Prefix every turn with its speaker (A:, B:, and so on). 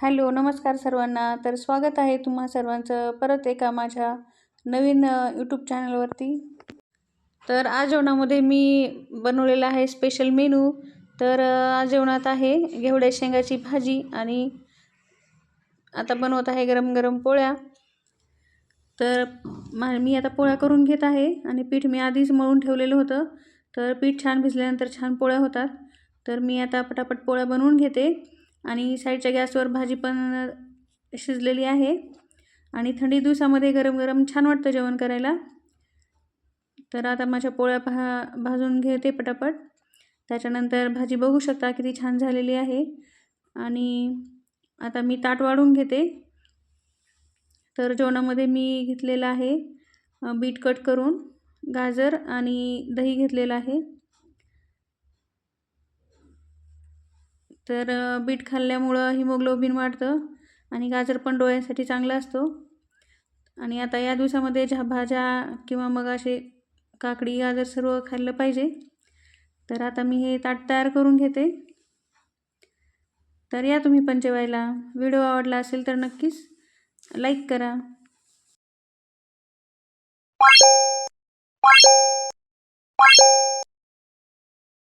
A: Hello नमस्कार सर्वांना. तर स्वागत आहे तुम्हा सर्वांचं परत एका माझ्या नवीन यूट्यूब चॅनलवरती तर आज जेवणामध्ये मी बनवलेला आहे स्पेशल मेनू तर आज जेवणात आहे घेवड्या शेंगाची भाजी आणि आता बनवत आहे गरम गरम पोळ्या. तर मा मी आता पोळ्या करून घेत आहे आणि पीठ मी आधीच मळून ठेवलेलं होतं. तर पीठ छान भिजल्यानंतर छान पोळ्या होतात. तर मी आता पटापट पोळ्या बनवून घेते. आणि साईडच्या गॅसवर भाजी पण शिजलेली आहे. आणि थंडी दिवसामध्ये गरम गरम छान वाटतं जेवण करायला. तर आता माझ्या पोळ्या भा भाजून घेते पटापट. त्याच्यानंतर भाजी बघू शकता किती छान झालेली आहे. आणि आता मी ताट वाढून घेते. तर जेवणामध्ये मी घेतलेलं आहे बीट कट करून गाजर आणि दही घेतलेलं आहे. तर बीट खाल्ल्यामुळं हिमोग्लोबिन वाढतं आणि गाजर पण डोळ्यासाठी चांगला असतो. आणि आता या दिवसामध्ये ज्या भाज्या किंवा मग असे काकडी गाजर सर्व खाल्लं पाहिजे. तर आता मी हे ताट तयार करून घेते. तर या तुम्ही पण जेवायला व्हिडिओ आवडला असेल तर नक्कीच लाईक करा.